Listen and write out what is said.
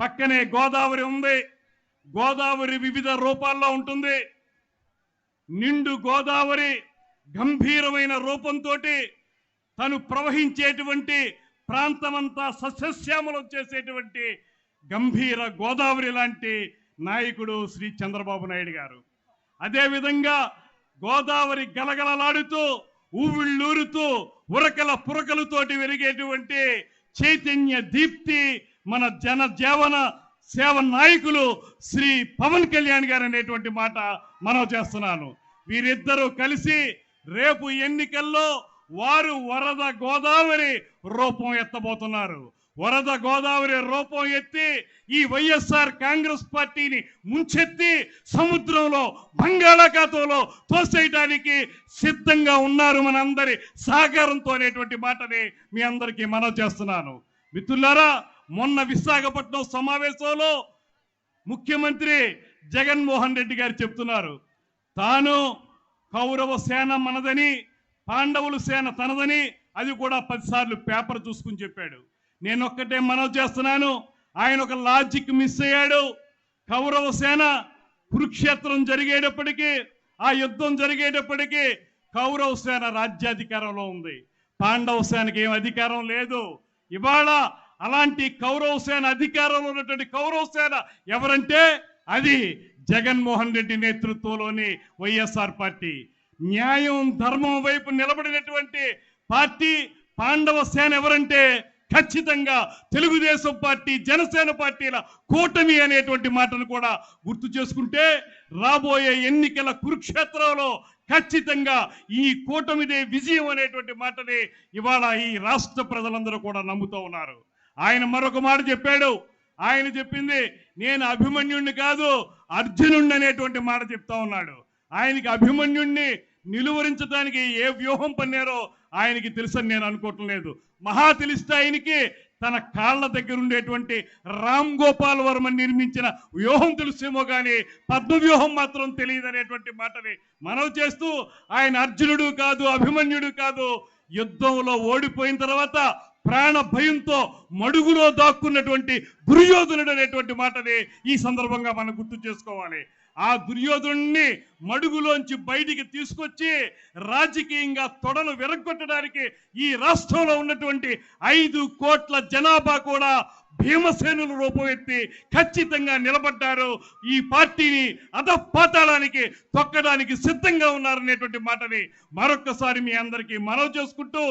పక్కనే గోదావరి ఉంది. గోదావరి వివిధ రూపాల్లో ఉంటుంది. నిండు గోదావరి గంభీరమైన రూపంతో తను ప్రవహించేటువంటి ప్రాంతమంతా సస్యశ్యామలం చేసేటువంటి గంభీర గోదావరి లాంటి నాయకుడు శ్రీ చంద్రబాబు నాయుడు గారు. అదేవిధంగా గోదావరి గలగలలాడుతూ ఊవిళ్ళూరుతూ ఉరకల పురకలతోటి వెలిగేటువంటి చైతన్య దీప్తి మన జన జీవన సేవ నాయకులు శ్రీ పవన్ కళ్యాణ్ గారు అనేటువంటి మాట మనం చేస్తున్నాను. వీరిద్దరూ కలిసి రేపు ఎన్నికల్లో వారు వరద గోదావరి రూపం ఎత్తబోతున్నారు. వరద గోదావరి రూపం ఎత్తి ఈ వైఎస్ఆర్ కాంగ్రెస్ పార్టీని ముంచెత్తి సముద్రంలో బంగాళాఖాతంలో తోసేయడానికి సిద్ధంగా ఉన్నారు మనందరి సహకారంతో అనేటువంటి మాటని మీ అందరికీ మనవి చేస్తున్నాను. మిత్రులారా మొన్న విశాఖపట్నం సమావేశంలో ముఖ్యమంత్రి జగన్మోహన్ రెడ్డి గారు చెప్తున్నారు. తాను కౌరవ సేన మనదని పాండవుల సేన తనదని అది కూడా పదిసార్లు పేపర్ చూసుకుని చెప్పాడు. నేను ఒక్కటే మనవి చేస్తున్నాను ఆయన ఒక లాజిక్ మిస్ అయ్యాడు. కౌరవ సేన కురుక్షేత్రం జరిగేటప్పటికీ ఆ యుద్ధం జరిగేటప్పటికీ కౌరవ సేన రాజ్యాధికారంలో ఉంది. పాండవ సేనకి ఏం అధికారం లేదు. ఇవాళ అలాంటి కౌరవ సేన అధికారంలో ఉన్నటువంటి కౌరవ సేన ఎవరంటే అది జగన్మోహన్ రెడ్డి నేతృత్వంలోని వైఎస్ఆర్ పార్టీ. న్యాయం ధర్మం వైపు నిలబడినటువంటి పార్టీ పాండవ సేన ఎవరంటే ఖచ్చితంగా తెలుగుదేశం పార్టీ జనసేన పార్టీల కూటమి అనేటువంటి మాటను కూడా గుర్తు చేసుకుంటే రాబోయే ఎన్నికల కురుక్షేత్రంలో ఖచ్చితంగా ఈ కూటమిదే విజయం అనేటువంటి మాటని ఇవాళ ఈ రాష్ట్ర ప్రజలందరూ కూడా నమ్ముతూ ఉన్నారు. ఆయన మరొక మాట చెప్పాడు. ఆయన చెప్పింది నేను అభిమన్యుణ్ణి కాదు అర్జునుణ్ణి అనేటువంటి మాట చెప్తా ఉన్నాడు. ఆయనకి అభిమన్యుణ్ణి నిలువరించడానికి ఏ వ్యూహం పన్నారో ఆయనకి తెలుసని నేను అనుకోవటం లేదు. మహా తెలిస్తే ఆయనకి తన కాళ్ళ దగ్గర ఉండేటువంటి రామ్ గోపాల్ వర్మ నిర్మించిన వ్యూహం తెలుసేమో కానీ పద్మ వ్యూహం మాత్రం తెలియదు అనేటువంటి మాటని మనవి చేస్తూ ఆయన అర్జునుడు కాదు అభిమన్యుడు కాదు యుద్ధంలో ఓడిపోయిన తర్వాత ప్రాణ భయంతో మడుగులో దాక్కున్నటువంటి దుర్యోధనుడు అనేటువంటి మాటని ఈ సందర్భంగా మనం గుర్తు చేసుకోవాలి. ఆ దుర్యోధనుణ్ణి మడుగులోంచి బయటికి తీసుకొచ్చి రాజకీయంగా తొడలు విరగొట్టడానికి ఈ రాష్ట్రంలో ఉన్నటువంటి ఐదు కోట్ల జనాభా కూడా భీమసేనులు రూపమెత్తి ఎత్తి ఖచ్చితంగా నిలబడ్డారు. ఈ పార్టీని అధపాతాళానికి తొక్కడానికి సిద్ధంగా ఉన్నారనేటువంటి మాటని మరొక్కసారి మీ అందరికీ మనవి చేసుకుంటూ